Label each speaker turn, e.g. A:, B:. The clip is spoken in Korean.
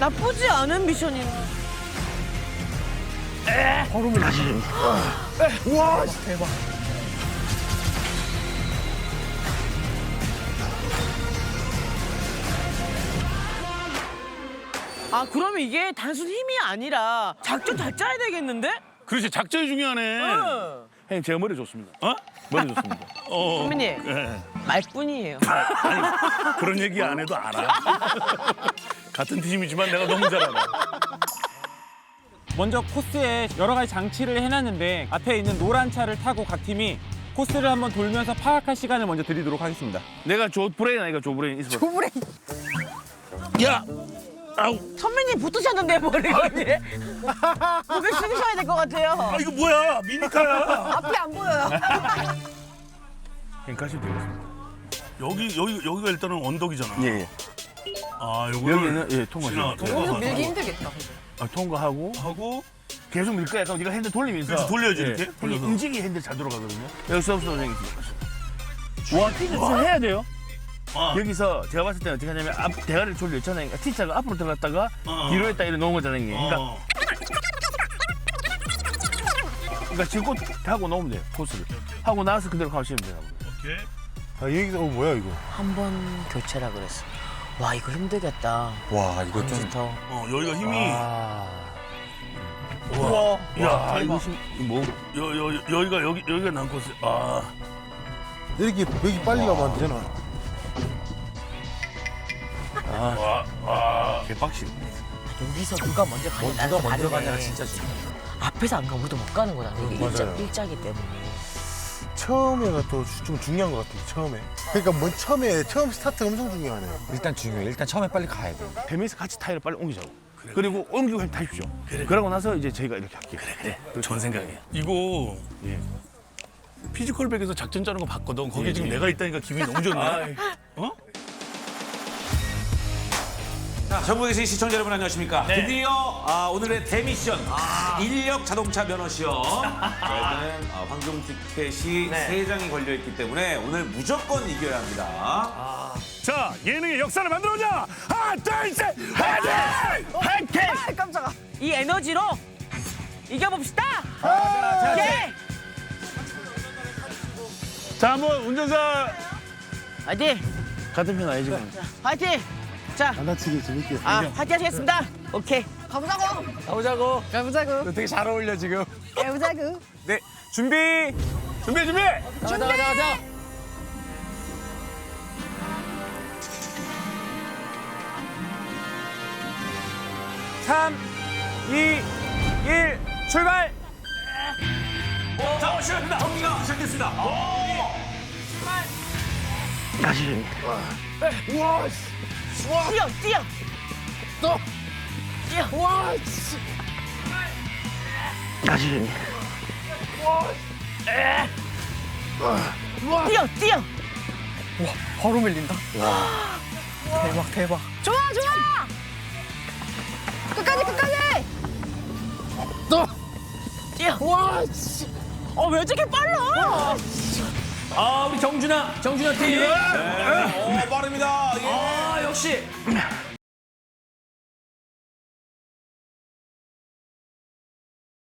A: 나쁘지 않은 미션인데.
B: 와 대박.
A: 아 그러면 이게 단순 힘이 아니라 작전 잘 짜야 되겠는데?
C: 그렇지 작전이 중요하네.
A: 응.
C: 형님 제가 머리 좋습니다. 어? 머리 좋습니다. 어.
A: 선배님
C: 예.
A: 말뿐이에요.
C: 아니 그런 얘기 안 해도 알아. 같은 팀이지만 내가 너무 잘 알아.
D: 먼저 코스에 여러 가지 장치를 해놨는데 앞에 있는 노란 차를 타고 각 팀이 코스를 한번 돌면서 파악할 시간을 먼저 드리도록 하겠습니다.
C: 내가 조 브레인 아니까 조 브레인 있어.
B: 조브레.
C: 야, 아우,
A: 선배님 붙으셨는데 머리가 언니. 고개 숙이셔야 될 것 같아요.
C: 아 이거 뭐야? 미니카야.
A: 앞이 안 보여요.
C: 형님 가시면 되겠습니다. 여기 여기 여기가 일단은 언덕이잖아.
E: 예, 예.
C: 아 요거를
E: 여기는 예, 통과.
C: 지나
E: 좀
C: 통과하고
B: 밀기 힘들겠다.
E: 아, 통과하고
C: 하고
E: 계속 밀 거야. 그럼 네가 핸들 돌리면서
C: 그래서 돌려야지
E: 예.
C: 이렇게 돌려서.
E: 움직이 핸들 잘 돌아가거든요. 여기서 없어 형이. 와, 좀 해야 돼요.
C: 아,
E: 여기서 제가 봤을 때는 어떻게 하냐면 앞 대가리를 돌렸잖아요. 그러니까 T자가 앞으로 들어갔다가
C: 어.
E: 뒤로 했다 이래 놓은 거잖아요. 이게. 그러니까,
C: 어.
E: 그러니까 지금 하고 놓으면 돼요. 코스를. 하고 나서 그대로 가시면 돼요.
C: 오케이.
F: 아, 여기가 어, 뭐야 이거?
A: 한 번 교체라 그랬어. 와 이거 힘들겠다.
F: 와 이거 좀.
A: 컴퓨터.
C: 어 여기가 힘이
F: 아,
C: 우와. 야
E: 아,
C: 이거
E: 이거 심- 뭐
C: 여, 여, 여기가 여기 여기가 난 코스. 아
F: 이렇게 여기 빨리 가면 안 되나?
C: 와, 와.
E: 개빡신.
A: 여기서 누가 먼저 가냐 나는
F: 누가 먼저. 가냐가 진짜 중요해.
A: 앞에서 안 가면 우리도 못 가는 거다. 이게 일자,
F: 맞아요.
A: 일자기 때문에.
F: 처음에가 또좀 중요한 것 같아. 처음에. 그러니까 뭐 처음에 처음 스타트 엄청 중요하네.
G: 일단 중요해. 일단 처음에 빨리 가야 돼.
E: 배면서 같이 타이를 빨리 옮기자고. 그리고 옮기고 해 타십시오. 그러고 나서 이제 저희가 이렇게 할게요. 그래, 그래.
C: 좋은 생각이야. 이거
E: 예.
C: 피지컬백에서 작전 짜는 거 봤거든. 거기 지금 내가 있다니까 기분이 너무 좋네. 어?
H: 자, 전국에 계신 시청자 여러분 안녕하십니까? 드디어 아, 오늘의 대미션 인력 자동차 면허 시험. 저희는 아, 황금 티켓이 세 장이 걸려 있기 때문에 오늘 무조건 이겨야 합니다.
C: 자 예능의 역사를 만들어보자. 하나, 둘, 셋, 화이팅! 화이팅!
A: 아 깜짝아. 이 에너지로 이겨봅시다. 오케이.
C: 자 한번 운전사
A: 화이팅.
E: 같은 편 아니지? 그럼.
A: 화이팅. 자,
F: 안 다치게 재밌게.
A: 아 화이팅 하시겠습니다. 오케이.
B: 가보자고.
D: 가보자고.
B: 가보자고.
D: 되게 잘 어울려 지금.
B: 가보자고.
D: 네, 준비.
C: 준비 준비.
D: 가자, 가자, 가자. 삼, 이, 일, 출발.
H: 자, 시작합니다. 경기가 시작됐습니다.
E: 다시.
A: 뛰어, 뛰어.
B: 또.
A: 뛰어.
B: 와, 씨.
E: 다시.
A: 뛰어, 뛰어.
D: 바로 밀린다.
B: 대박, 대박. 좋아, 좋아. 끝까지, 끝까지.
A: 뛰어.
B: 와, 씨.
A: 어, 왜 저렇게 빨라?
H: 아, 우리 정준아, 정준아 팀. 네. 어, 빠릅니다. 예. 아, 역시